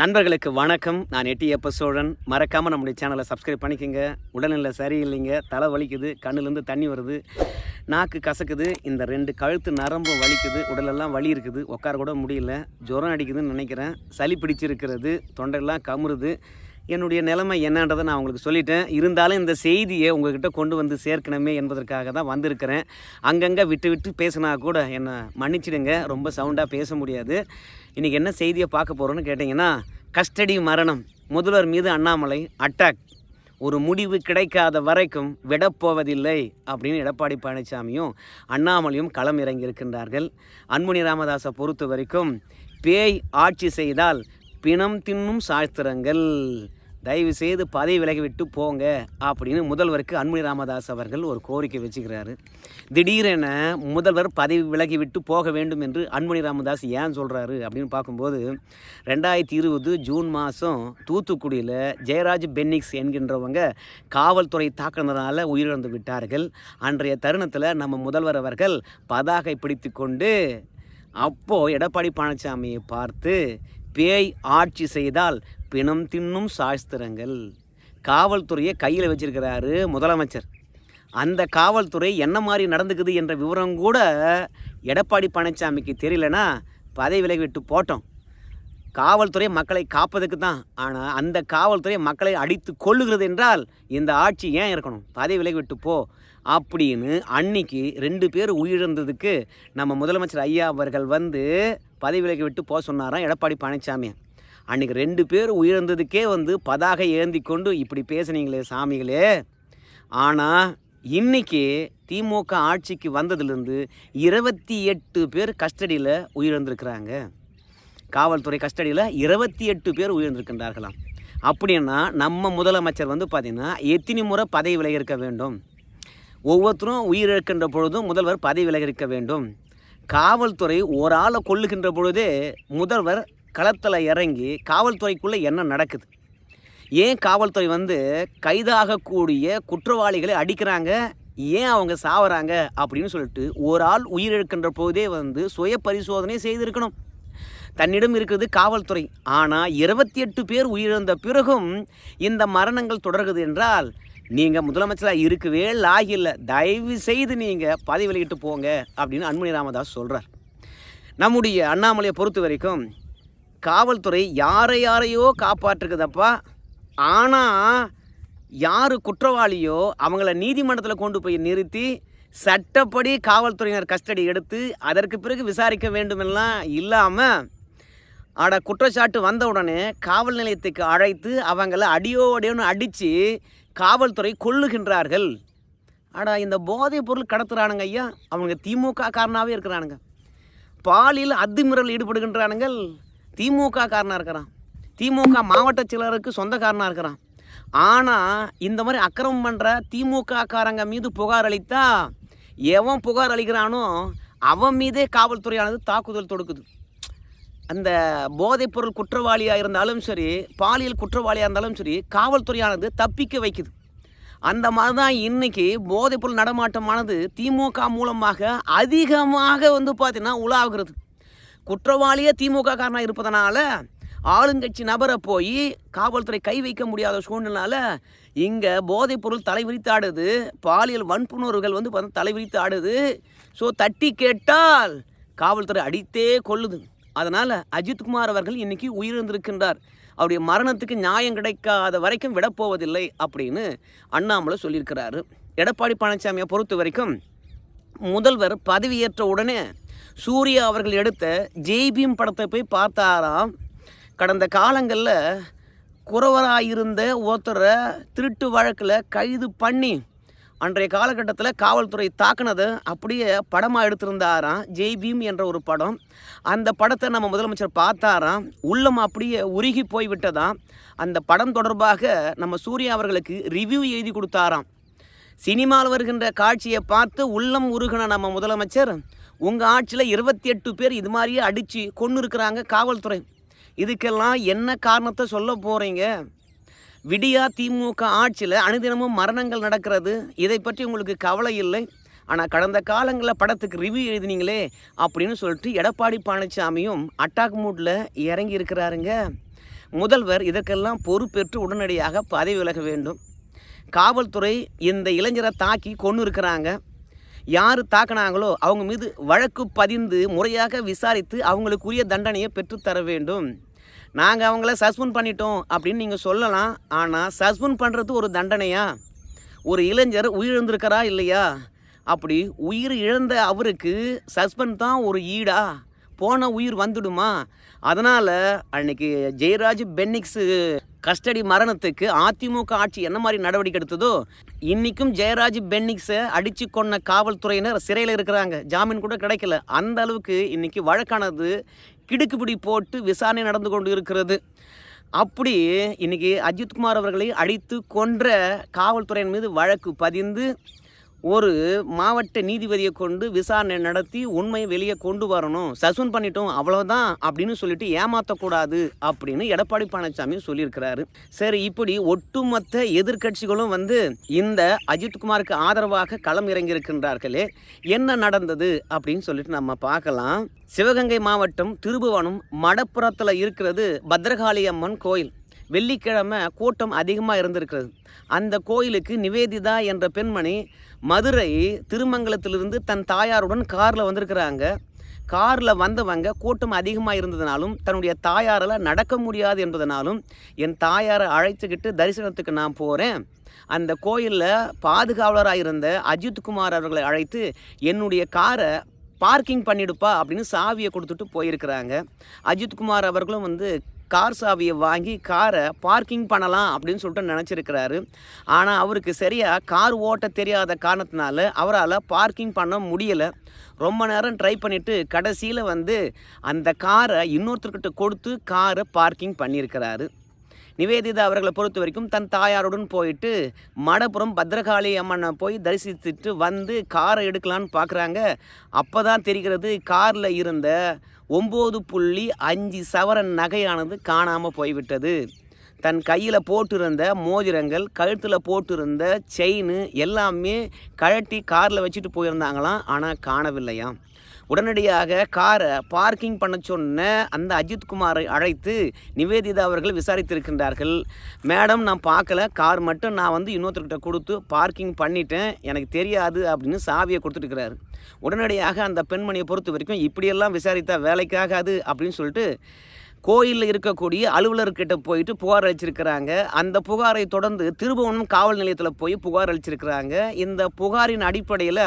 நண்பர்களுக்கு வணக்கம். நான் எட்டி எப்ப சோழன். மறக்காமல் நம்முடைய சேனலை சப்ஸ்கிரைப் பண்ணிக்கோங்க. உடல்நிலை சரியில்லைங்க. தலை வலிக்குது கண்ணுலேருந்து தண்ணி வருது நாக்கு கசக்குது இந்த ரெண்டு கழுத்து நரம்பு வலிக்குது உடலெல்லாம் வலி இருக்குது. உட்கார கூட முடியல. ஜுரம் அடிக்குதுன்னு நினைக்கிறேன். சளி பிடிச்சிருக்கிறது தொண்டையெல்லாம் கமுறுது. என்னுடைய நிலைமை என்னன்றதை நான் உங்களுக்கு சொல்லிட்டேன். இருந்தாலும் இந்த செய்தியை உங்ககிட்ட கொண்டு வந்து சேர்க்கணுமே என்பதற்காக தான் வந்திருக்கிறேன். அங்கங்கே விட்டு விட்டு பேசினா கூட என்னை மன்னிச்சிடுங்க. ரொம்ப சவுண்டாக பேச முடியாது. இன்றைக்கி என்ன செய்தியை பார்க்க போகிறோன்னு கேட்டிங்கன்னா கஸ்டடி மரணம். முதல்வர் மீது அண்ணாமலை அட்டாக் ஒரு முடிவு கிடைக்காத வரைக்கும் விடப்போவதில்லை அப்படின்னு எடப்பாடி பழனிசாமியும் அண்ணாமலையும் களம் இறங்கியிருக்கின்றார்கள் அன்புனி ராமதாஸை பொறுத்த வரைக்கும் பேய் ஆட்சி செய்தால் பிணம் தின்னும் சாஸ்திரங்கள். தயவு செய்து பதவி விலகி விட்டு போங்க அப்படின்னு முதல்வருக்கு அன்புமணி ராமதாஸ் அவர்கள் ஒரு கோரிக்கை வச்சுக்கிறாரு. திடீரென முதல்வர் பதவி விலகி விட்டு போக வேண்டும் என்று அன்புமணி ராமதாஸ் ஏன் சொல்கிறாரு அப்படின்னு பார்க்கும்போது ரெண்டாயிரத்தி இருபது ஜூன் மாதம் தூத்துக்குடியில் ஜெயராஜ் பென்னிக்ஸ் என்கின்றவங்க காவல்துறை தாக்குனதுனால உயிரிழந்து விட்டார்கள். அன்றைய தருணத்தில் நம்ம முதல்வர் அவர்கள் பதாகை பிடித்து கொண்டு அப்போது எடப்பாடி பழனிசாமியை பார்த்து பேய் ஆட்சி செய்தால் பிணம் தின்னும் சாஸ்திரங்கள். காவல்துறையை கையில் வச்சிருக்கிறாரு முதலமைச்சர். அந்த காவல்துறை என்ன மாதிரி நடந்துக்குது என்ற விவரம் கூட எடப்பாடி பழனிசாமிக்கு தெரியலனா பதவி விலகி விட்டு போட்டோம். காவல்துறை மக்களை காப்பதுக்கு தான். ஆனால் அந்த காவல்துறை மக்களை அடித்து கொள்ளுகிறது என்றால் இந்த ஆட்சி ஏன் இருக்கணும்? பதவி விலகி விட்டு போ. அப்படின்னு அன்னைக்கு ரெண்டு பேர் உயிரிழந்ததுக்கு நம்ம முதலமைச்சர் ஐயா அவர்கள் வந்து பதவி விலகி விட்டு போக சொன்னாராம் எடப்பாடி பழனிசாமி. அன்னைக்கு ரெண்டு பேர் உயர்ந்ததுக்கே வந்து பதாகை ஏந்தி கொண்டு இப்படி பேசுனீங்களே சாமிகளே. ஆனால் இன்றைக்கி திமுக ஆட்சிக்கு வந்ததுலேருந்து இருபத்தி எட்டு பேர் கஸ்டடியில் உயிரிழந்திருக்கிறாங்க. காவல்துறை கஸ்டடியில் இருபத்தி எட்டு பேர் உயிர்ந்திருக்கின்றார்களாம் அப்படின்னா நம்ம முதலமைச்சர் வந்து பார்த்திங்கன்னா எத்தனை முறை பதவி விலகி இருக்க வேண்டும்? ஒவ்வொருத்தரும் உயிரிழக்கின்ற பொழுதும் முதல்வர் பதவி விலகி இருக்க வேண்டும். காவல்துறை ஒரு ஆளை கொள்ளுகின்ற பொழுதே முதல்வர் களத்தில் இறங்கி காவல்துறைக்குள்ளே என்ன நடக்குது? ஏன் காவல்துறை வந்து கைதாகக்கூடிய குற்றவாளிகளை அடிக்கிறாங்க? ஏன் அவங்க சாவறாங்க? அப்படின்னு சொல்லிட்டு ஒரு ஆள் உயிரிழக்கின்ற போதே வந்து சுய பரிசோதனை செய்திருக்கணும். தன்னிடம் இருக்கிறது காவல்துறை. ஆனால் இருபத்தி எட்டு பேர் உயிரிழந்த பிறகும் இந்த மரணங்கள் தொடர்கிறது என்றால் நீங்கள் முதலமைச்சராக இருக்கவே லாகில்லை. தயவு செய்து நீங்கள் பதவி வெளியிட்டு போங்க அப்படின்னு அன்புமணி ராமதாஸ் சொல்கிறார் நம்முடைய அண்ணாமலையை பொறுத்த வரைக்கும் காவல்துறை யாரை யாரையோ காப்பாற்றுக்குதப்பா ஆனால் யார் குற்றவாளியோ அவங்கள நீதிமன்றத்தில் கொண்டு போய் நிறுத்தி சட்டப்படி காவல்துறையினர் கஸ்டடி எடுத்து அதற்கு பிறகு விசாரிக்க வேண்டுமெல்லாம் இல்லாமல் ஆட குற்றச்சாட்டு வந்த உடனே காவல் நிலையத்துக்கு அழைத்து அவங்கள அடியோ அடியோன்னு அடித்து காவல்துறை கொல்லுகின்றார்கள். ஆடா இந்த போதைப் பொருள் கடத்துறானுங்க ஐயா. அவங்க திமுக காரனாகவே இருக்கிறானுங்க. பாலியல் அத்துமீறல் ஈடுபடுகின்றானுங்கள். திமுக காரனாக இருக்கிறான் திமுக மாவட்ட செயலருக்கு சொந்தக்காரனாக இருக்கிறான் ஆனால் இந்த மாதிரி அக்கிரமம் பண்ணுற திமுக காரங்க மீது புகார் அளித்தா எவன் புகார் அளிக்கிறானோ அவன் மீதே காவல்துறையானது தாக்குதல் தொடுக்குது. அந்த போதைப்பொருள் குற்றவாளியாக இருந்தாலும் சரி பாலியல் குற்றவாளியாக இருந்தாலும் சரி காவல்துறையானது தப்பிக்க வைக்குது. அந்த மாதிரி தான் இன்றைக்கி போதைப்பொருள் நடமாட்டமானது திமுக மூலமாக அதிகமாக வந்து பார்த்திங்கன்னா உலாவுகிறது. குற்றவாளியே திமுக காரனாக இருப்பதனால ஆளுங்கட்சி நபரை போய் காவல்துறை கை வைக்க முடியாத சூழ்நிலால இங்கே போதைப்பொருள் தலைவிரித்து ஆடுது. பாலியல் வன்புணர்வுகள் வந்து பார்த்தா தலைவிரித்து ஆடுது. ஸோ தட்டி கேட்டால் காவல்துறை அடித்தே கொள்ளுது அதனால் அஜித்குமார் அவர்கள் இன்றைக்கி உயிரிழந்திருக்கின்றார். அவருடைய மரணத்துக்கு நியாயம் கிடைக்காத வரைக்கும் விடப்போவதில்லை அப்படின்னு அண்ணாமலை சொல்லியிருக்கிறாரு. எடப்பாடி பழனிசாமியை பொறுத்த வரைக்கும் முதல்வர் பதவியேற்ற உடனே சூர்யா அவர்கள் எடுத்த ஜெய்பீம் படத்தை போய் பார்த்தாராம். கடந்த காலங்களில் குறவராக ஒருத்தரை திருட்டு வழக்கில் கைது பண்ணி அன்றைய காலகட்டத்தில் காவல்துறை தாக்குனது அப்படியே படமாக எடுத்திருந்தாராம் ஜெய் பீம் என்ற ஒரு படம். அந்த படத்தை நம்ம முதலமைச்சர் பார்த்தாராம். உள்ளம் அப்படியே உருகி போய் விட்டதாம் அந்த படம் தொடர்பாக நம்ம சூர்யா அவர்களுக்கு ரிவ்யூ எழுதி கொடுத்தாராம். சினிமாவில் வருகின்ற காட்சியை பார்த்து உள்ளம் உருகின நம்ம முதலமைச்சர் உங்கள் ஆட்சியில் இருபத்தி எட்டு பேர் இது மாதிரியே அடித்து கொண்டு இருக்கிறாங்க காவல்துறை. இதுக்கெல்லாம் என்ன காரணத்தை சொல்ல போகிறீங்க விடியா திமுக ஆட்சியில் அனுதினமும் மரணங்கள் நடக்கிறது. இதை பற்றி உங்களுக்கு கவலை இல்லை. ஆனால் கடந்த காலங்களில் படத்துக்கு ரிவ்யூ எழுதினீங்களே அப்படின்னு சொல்லிட்டு எடப்பாடி பழனிசாமியும் அட்டாக் மூட்டில் இறங்கி இருக்கிறாருங்க. முதல்வர் இதற்கெல்லாம் பொறுப்பேற்று உடனடியாக பதவி விலக வேண்டும். காவல்துறை இந்த இளைஞரை தாக்கி கொண்டு இருக்கிறாங்க. யார் தாக்குனாங்களோ அவங்க மீது வழக்கு பதிந்து முறையாக விசாரித்து அவங்களுக்குரிய தண்டனையை பெற்றுத்தர வேண்டும். நாங்கள் அவங்கள சஸ்பெண்ட் பண்ணிட்டோம் அப்படின்னு நீங்கள் சொல்லலாம். ஆனால் சஸ்பெண்ட் பண்ணுறது ஒரு தண்டனையா? ஒரு இளைஞர் உயிரிழந்திருக்கிறா இல்லையா? அப்படி உயிர் இழந்த அவருக்கு சஸ்பெண்ட் தான் ஒரு ஈடா? போன உயிர் வந்துடுமா? அதனால் அன்னைக்கு ஜெயராஜ் பென்னிக்ஸு கஸ்டடி மரணத்துக்கு அதிமுக ஆட்சி என்ன மாதிரி நடவடிக்கை எடுத்ததோ இன்றைக்கும் ஜெயராஜ் பென்னிக்ஸை அடித்து கொண்ட காவல்துறையினர் சிறையில் இருக்கிறாங்க. ஜாமீன் கூட கிடைக்கல. அந்த அளவுக்கு இன்றைக்கி வழக்கானது கிடுக்குப்பிடி போட்டு விசாரணை நடந்து கொண்டு இருக்கிறது. அப்படி இன்னைக்கு அஜித்குமார் அவர்களை அடித்து கொன்ற காவல்துறையின் மீது வழக்கு பதிந்து ஒரு மாவட்ட நீதிபதியை கொண்டு விசாரணை நடத்தி உண்மையை வெளியே கொண்டு வரணும். சஸ்பெண்ட் பண்ணிட்டோம் அவ்வளோதான் அப்படின்னு சொல்லிட்டு ஏமாற்றக்கூடாது அப்படின்னு எடப்பாடி பழனிசாமி சொல்லியிருக்கிறாரு. சரி இப்படி ஒட்டுமொத்த எதிர்க்கட்சிகளும் வந்து இந்த அஜித்குமாருக்கு ஆதரவாக களம் இறங்கியிருக்கின்றார்களே என்ன நடந்தது அப்படின்னு சொல்லிட்டு நம்ம பார்க்கலாம். சிவகங்கை மாவட்டம் திருபுவனம் மடப்புறத்தில் இருக்கிறது பத்ரகாளி அம்மன் கோயில். வெள்ளிக்கிழமை கூட்டம் அதிகமாக இருந்திருக்கிறது. அந்த கோயிலுக்கு நிவேதிதா என்ற பெண்மணி மதுரை திருமங்கலத்திலிருந்து தன் தாயாருடன் காரில் வந்திருக்கிறாங்க. காரில் வந்தவங்க கூட்டம் அதிகமாக இருந்ததுனாலும் தன்னுடைய தாயாரால் நடக்க முடியாது என்பதனாலும் என் தாயாரை அழைத்துக்கிட்டு தரிசனத்துக்கு நான் போகிறேன் அந்த கோயிலில் பாதுகாவலராக இருந்த அஜித்குமார் அவர்களை அழைத்து என்னுடைய காரை பார்க்கிங் பண்ணிடுப்பா அப்படின்னு சாவியை கொடுத்துட்டு போயிருக்கிறாங்க. அஜித்குமார் அவர்களும் வந்து கார் சாவியை வாங்கி காரை பார்க்கிங் பண்ணலாம் அப்படின்னு சொல்லிட்டு நினச்சிருக்கிறாரு. ஆனால் அவருக்கு சரியாக கார் ஓட்ட தெரியாத காரணத்தினால அவரால் பார்க்கிங் பண்ண முடியலை. ரொம்ப நேரம் ட்ரை பண்ணிவிட்டு கடைசியில் வந்து அந்த காரை இன்னொருத்தர்கிட்ட கொடுத்து காரை பார்க்கிங் பண்ணியிருக்கிறாரு. நிவேதிதா அவர்களை பொறுத்த வரைக்கும் தன் தாயாருடன் போயிட்டு மடப்புறம் பத்ரகாளி அம்மனை போய் தரிசித்துட்டு வந்து காரை எடுக்கலான்னு பார்க்குறாங்க அப்போ தான் தெரிகிறது காரில் இருந்த ஒம்பது புள்ளி அஞ்சு சவரன் நகையானது காணாமல் போய்விட்டது. தன் கையில் போட்டிருந்த மோதிரங்கள் கழுத்தில் போட்டிருந்த செயின் எல்லாமே கழட்டி காரில் வச்சுட்டு போயிருந்தாங்களாம். ஆனால் காணவில்லையாம். உடனடியாக காரை பார்க்கிங் பண்ண சொன்ன அந்த அஜித்குமாரை அழைத்து நிவேதிதா அவர்கள் விசாரித்திருக்கின்றார்கள். மேடம் நான் பார்க்கல. கார் மட்டும் நான் வந்து இன்னொருத்தர்கிட்ட கொடுத்து பார்க்கிங் பண்ணிட்டேன். எனக்கு தெரியாது அப்படின்னு சாவியை கொடுத்துட்டுருக்கிறாரு உடனடியாக அந்த பெண்மணியை பொறுத்த வரைக்கும் இப்படியெல்லாம் விசாரித்தா வேலைக்காகாது அப்படின்னு சொல்லிட்டு கோயிலில் இருக்கக்கூடிய அலுவலர்கிட்ட போயிட்டு புகார் அளிச்சிருக்கிறாங்க. அந்த புகாரை தொடர்ந்து திருபுவனம் காவல் நிலையத்தில் போய் புகார் அளிச்சிருக்கிறாங்க. இந்த புகாரின் அடிப்படையில்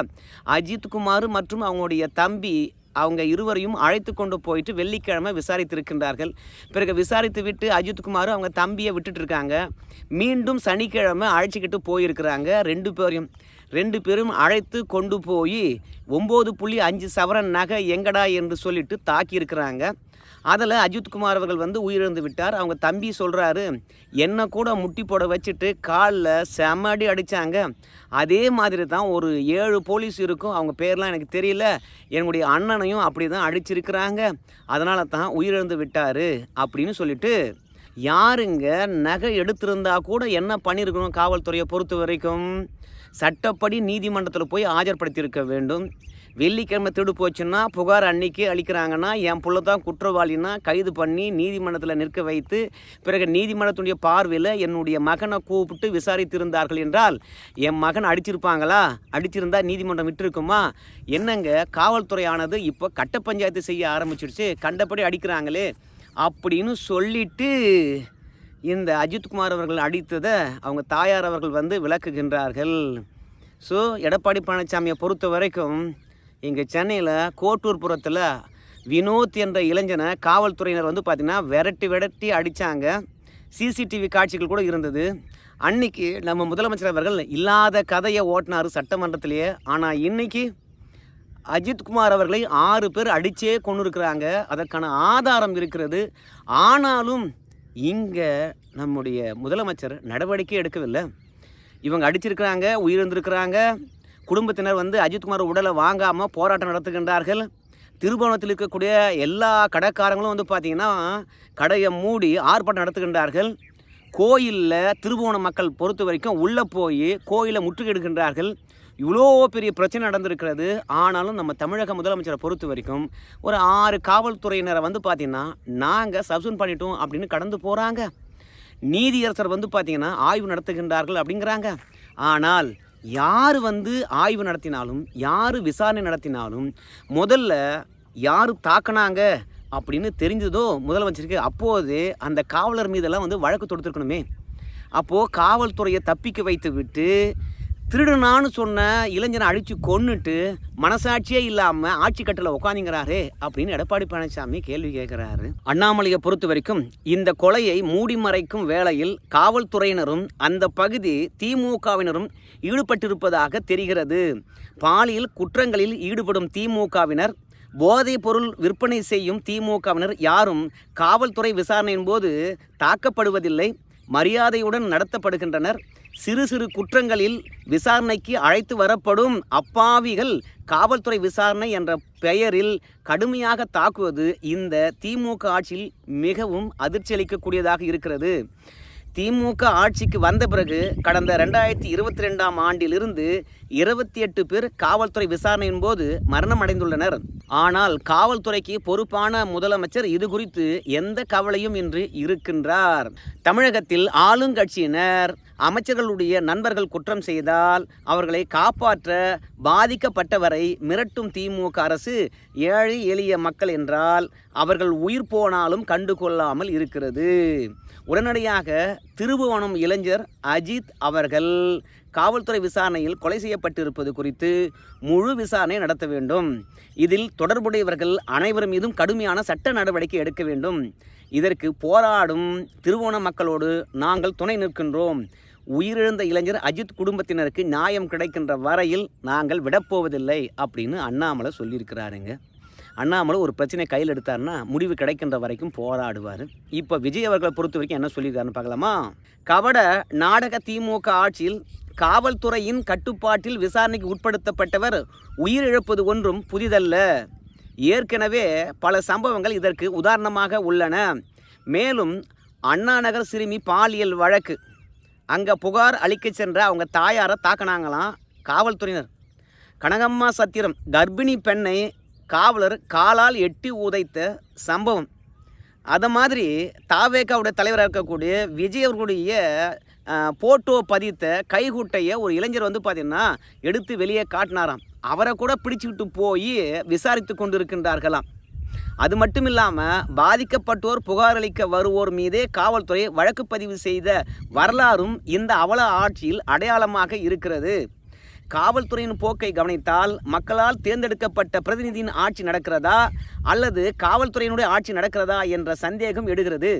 அஜித்குமார் மற்றும் அவங்களுடைய தம்பி அவங்க இருவரையும் அழைத்து கொண்டு போயிட்டு வெள்ளிக்கிழமை விசாரித்திருக்கின்றார்கள். பிறகு விசாரித்து விட்டு அஜித்குமார் அவங்க தம்பியை விட்டுட்டு இருக்காங்க. மீண்டும் சனிக்கிழமை அழைச்சிக்கிட்டு போயிருக்கிறாங்க. ரெண்டு பேரையும் ரெண்டு பேரும் அழைத்து கொண்டு போய் ஒம்பது புள்ளி அஞ்சு சவரன் நகை எங்கடா என்று சொல்லிட்டு தாக்கியிருக்கிறாங்க. அதில் அஜித்குமார் அவர்கள் வந்து உயிரிழந்து விட்டார். அவங்க தம்பி சொல்கிறாரு என்னை கூட முட்டி போட வச்சுட்டு காலில் செம்மடி அடித்தாங்க அதே மாதிரி தான் ஒரு ஏழு போலீஸ் இருக்கும். அவங்க பேர்லாம் எனக்கு தெரியல. என்னுடைய அண்ணனையும் அப்படி தான் அடிச்சிருக்கிறாங்க. அதனால தான் உயிரிழந்து விட்டார் அப்படின்னு சொல்லிட்டு யாருங்க நகை எடுத்திருந்தா கூட என்ன பண்ணியிருக்கணும் காவல்துறையை பொறுத்த வரைக்கும்? சட்டப்படி நீதிமன்றத்தில் போய் ஆஜர்படுத்தியிருக்க வேண்டும். வெள்ளிக்கிழமை திருடு போச்சுன்னா புகார் அன்னைக்கு அளிக்கிறாங்கன்னா என் புள்ள தான் குற்றவாளின்னா கைது பண்ணி நீதிமன்றத்தில் நிற்க வைத்து பிறகு நீதிமன்றத்துடைய பார்வையில் என்னுடைய மகனை கூப்பிட்டு விசாரித்திருந்தார்கள் என்றால் என் மகன் அடிச்சிருப்பாங்களா? அடிச்சிருந்தா நீதிமன்றம் விட்டுருக்குமா? என்னங்க காவல்துறையானது இப்போ கட்ட பஞ்சாயத்து செய்ய ஆரம்பிச்சிடுச்சு கண்டபடி அடிக்கிறாங்களே அப்படின்னு சொல்லிட்டு இந்த அஜித்குமார் அவர்கள் அடித்ததை அவங்க தாயார் அவர்கள் வந்து விளக்குகின்றார்கள். ஸோ எடப்பாடி பழனிசாமியை பொறுத்த வரைக்கும் இங்கே சென்னையில் கோட்டூர் புறத்தில் வினோத் என்ற இளைஞனை காவல்துறையினர் வந்து பார்த்திங்கன்னா விரட்டி விரட்டி அடித்தாங்க சிசிடிவி காட்சிகள் கூட இருந்தது. அன்னைக்கு நம்ம முதலமைச்சர் அவர்கள் இல்லாத கதையை ஓட்டினார் சட்டமன்றத்திலேயே. ஆனால் இன்றைக்கி அஜித்குமார் அவர்களை ஆறு பேர் அடித்தே கொண்டு இருக்கிறாங்க அதற்கான ஆதாரம் இருக்கிறது. ஆனாலும் இங்கே நம்முடைய முதலமைச்சர் நடவடிக்கை எடுக்கவில்லை. இவங்க அடிச்சிருக்கிறாங்க உயிரிழந்திருக்கிறாங்க. குடும்பத்தினர் வந்து அஜித்குமார் உடலை வாங்காமல் போராட்டம் நடத்துகின்றார்கள். திருபுவனத்தில் இருக்கக்கூடிய எல்லா கடைக்காரங்களும் வந்து பார்த்திங்கன்னா கடையை மூடி ஆர்ப்பாட்டம் நடத்துகின்றார்கள். கோயிலில் திருபுவன மக்கள் பொறுத்த வரைக்கும் உள்ளே போய் கோயிலை முற்றுகையிடுகின்றார்கள். இவ்வளோ பெரிய பிரச்சனை நடந்திருக்கிறது. ஆனாலும் நம்ம தமிழக முதலமைச்சரை பொறுத்த வரைக்கும் ஒரு ஆறு காவல்துறையினரை வந்து பார்த்திங்கன்னா நாங்கள் சப்சூன் பண்ணிட்டோம் அப்படின்னு கடந்து போகிறாங்க நீதியரசர் வந்து பார்த்திங்கன்னா ஆய்வு நடத்துகின்றார்கள் அப்படிங்கிறாங்க. ஆனால் யார் வந்து ஆய்வு நடத்தினாலும் யார் விசாரணை நடத்தினாலும் முதல்ல யார் தாக்குனாங்க அப்படின்னு தெரிஞ்சதோ முதலமைச்சருக்கு அப்போது அந்த காவலர் மீதெல்லாம் வந்து வழக்கு தொடுத்துருக்கணுமே. அப்போது காவல்துறையை தப்பிக்க வைத்து விட்டு திருடுனான்னு சொன்ன இளைஞனை அழிச்சு கொன்னுட்டு மனசாட்சியே இல்லாமல் ஆட்சி கட்டில் உட்காந்துங்கிறாரே அப்படின்னு எடப்பாடி பழனிசாமி கேள்வி கேட்குறாரு அண்ணாமலையை பொறுத்த வரைக்கும் இந்த கொலையை மூடி மறைக்கும் வேளையில் காவல்துறையினரும் அந்த பகுதி திமுகவினரும் ஈடுபட்டிருப்பதாக தெரிகிறது. பாலியல் குற்றங்களில் ஈடுபடும் திமுகவினர் போதைப் பொருள் விற்பனை செய்யும் திமுகவினர் யாரும் காவல்துறை விசாரணையின் போது தாக்கப்படுவதில்லை. மரியாதையுடன் நடத்தப்படுகின்றனர். சிறு சிறு குற்றங்களில் விசாரணைக்கு அழைத்து வரப்படும் அப்பாவிகள் காவல்துறை விசாரணை என்ற பெயரில் கடுமையாக தாக்குவது இந்த திமுக ஆட்சியில் மிகவும் அதிர்ச்சி அளிக்கக்கூடியதாக இருக்கிறது. திமுக ஆட்சிக்கு வந்த பிறகு கடந்த ரெண்டாயிரத்தி இருபத்தி ரெண்டாம் ஆண்டிலிருந்து இருபத்தி எட்டு பேர் காவல்துறை விசாரணையின் போது மரணம் அடைந்துள்ளனர் ஆனால் காவல்துறைக்கு பொறுப்பான முதலமைச்சர் இது குறித்து எந்த கவலையும் இன்று இருக்கின்றார். தமிழகத்தில் ஆளுங்கட்சியினர் அமைச்சர்களுடைய நண்பர்கள் குற்றம் செய்தால் அவர்களை காப்பாற்ற பாதிக்கப்பட்டவரை மிரட்டும் திமுக அரசு ஏழை எளிய மக்கள் என்றால் அவர்கள் உயிர் போனாலும் கண்டுகொள்ளாமல் இருக்கிறது. உடனடியாக திருபுவனம் இளைஞர் அஜித் அவர்கள் காவல்துறை விசாரணையில் கொலை செய்யப்பட்டிருப்பது குறித்து முழு விசாரணை நடத்த வேண்டும். இதில் தொடர்புடையவர்கள் அனைவர் மீதும் கடுமையான சட்ட நடவடிக்கை எடுக்க வேண்டும். இதற்கு போராடும் திருவோண மக்களோடு நாங்கள் துணை நிற்கின்றோம். உயிரிழந்த இளைஞர் அஜித் குடும்பத்தினருக்கு நியாயம் கிடைக்கின்ற வரையில் நாங்கள் விடப்போவதில்லை அப்படின்னு அண்ணாமலை சொல்லியிருக்கிறாருங்க. அண்ணாமலை ஒரு பிரச்சனை கையில் எடுத்தாருன்னா முடிவு கிடைக்கின்ற வரைக்கும் போராடுவார். இப்போ விஜய் அவர்களை பொறுத்த வரைக்கும் என்ன சொல்லியிருக்காருன்னு பார்க்கலாமா? கபட நாடக திமுக ஆட்சியில் காவல்துறையின் கட்டுப்பாட்டில் விசாரணைக்கு உட்படுத்தப்பட்டவர் உயிரிழப்பது ஒன்றும் புதிதல்ல. ஏற்கனவே பல சம்பவங்கள் இதற்கு உதாரணமாக உள்ளன. மேலும் அண்ணாநகர் சிறுமி பாலியல் வழக்கு. அங்கே புகார் அளிக்க சென்ற அவங்க தாயாரை தாக்கினாங்களாம் காவல்துறையினர். கனகம்மா சத்திரம் கர்ப்பிணி பெண்ணை காவலர் காலால் எட்டி உதைத்த சம்பவம். அதை மாதிரி தாவேக்காவுடைய தலைவராக இருக்கக்கூடிய விஜய் அவர்களுடைய போட்டோ பதித்த கைகுட்டையை ஒரு இளைஞர் வந்து பார்த்திங்கன்னா எடுத்து வெளியே காட்டினாராம். அவரை கூட பிடிச்சிக்கிட்டு போய் விசாரித்து கொண்டு இருக்கின்றார்களாம் அது மட்டும் இல்லாமல் பாதிக்கப்பட்டோர் புகார் அளிக்க வருவோர் மீதே காவல்துறை வழக்கு பதிவு செய்த வரலாறும் இந்த அவல ஆட்சியில் அடையாளமாக இருக்கிறது. காவல்துறையின் போக்கை கவனித்தால் மக்களால் தேர்ந்தெடுக்கப்பட்ட பிரதிநிதியின் ஆட்சி நடக்கிறதா அல்லது காவல்துறையினுடைய ஆட்சி நடக்கிறதா என்ற சந்தேகம் எடுகிறது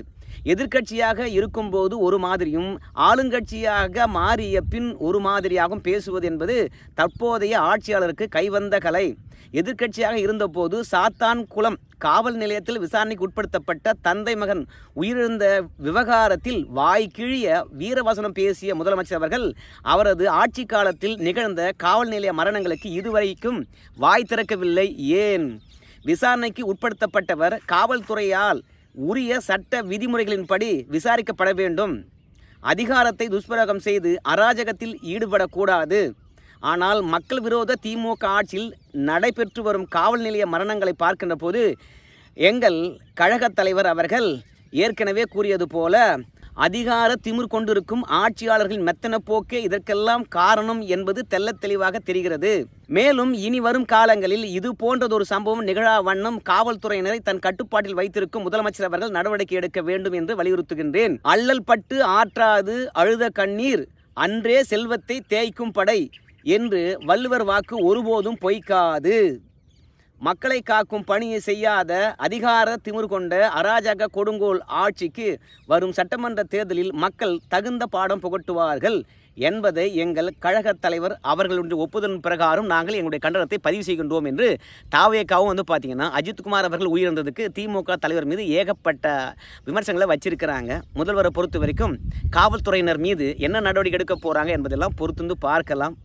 எதிர்க்கட்சியாக இருக்கும்போது ஒரு மாதிரியும் ஆளுங்கட்சியாக மாறிய பின் ஒரு மாதிரியாகவும் பேசுவது என்பது தற்போதைய ஆட்சியாளருக்கு கைவந்த கலை. எதிர்க்கட்சியாக இருந்தபோது சாத்தான் குளம் காவல் நிலையத்தில் விசாரணைக்கு உட்படுத்தப்பட்ட தந்தை மகன் உயிரிழந்த விவகாரத்தில் வாய் கிழிய வீரவசனம் பேசிய முதலமைச்சர் அவர்கள் அவரது ஆட்சி காலத்தில் நிகழ்ந்த காவல் நிலைய மரணங்களுக்கு இதுவரைக்கும் வாய் திறக்கவில்லை. ஏன்? விசாரணைக்கு உட்படுத்தப்பட்டவர் காவல்துறையால் உரிய சட்ட விதிமுறைகளின்படி விசாரிக்கப்பட வேண்டும். அதிகாரத்தை துஷ்பிரயோகம் செய்து அராஜகத்தில் ஈடுபடக்கூடாது. ஆனால் மக்கள் விரோத திமுக ஆட்சியில் நடைபெற்று வரும் காவல் நிலைய மரணங்களை பார்க்கின்ற போது எங்கள் கழகத் தலைவர் அவர்கள் ஏற்கனவே கூறியது போல அதிகார திமிர் கொண்டிருக்கும் ஆட்சியாளர்களின் மெத்தன போக்கே இதற்கெல்லாம் காரணம் என்பது தெல்ல தெளிவாக தெரிகிறது. மேலும் இனி வரும் காலங்களில் இது போன்றதொரு சம்பவம் நிகழா வண்ணம் காவல்துறையினரை தன் கட்டுப்பாட்டில் வைத்திருக்கும் முதலமைச்சர் அவர்கள் நடவடிக்கை எடுக்க வேண்டும் என்று வலியுறுத்துகின்றேன். அல்லல் பட்டு ஆற்றாது அழுத கண்ணீர் அன்றே செல்வத்தை தேய்க்கும் படை என்று வள்ளுவர் வாக்கு ஒருபோதும் பொய்க்காது. மக்களை காக்கும் பணியை செய்யாத அதிகார திமிர் கொண்ட அராஜக கொடுங்கோல் ஆட்சிக்கு வரும் சட்டமன்ற தேர்தலில் மக்கள் தகுந்த பாடம் புகட்டுவார்கள் என்பதை எங்கள் கழகத் தலைவர் அவர்களுடைய ஒப்புதல் பிரகாரம் நாங்கள் எங்களுடைய கண்டனத்தை பதிவு செய்கின்றோம் என்று தாவேக்காவும் வந்து பார்த்தீங்கன்னா அஜித்குமார் அவர்கள் உயிரிழந்ததுக்கு திமுக தலைவர் மீது ஏகப்பட்ட விமர்சனங்களை வச்சிருக்கிறாங்க. முதல்வரை பொறுத்த வரைக்கும் காவல்துறையினர் மீது என்ன நடவடிக்கை எடுக்க போகிறாங்க என்பதெல்லாம் பொறுத்து பார்க்கலாம்.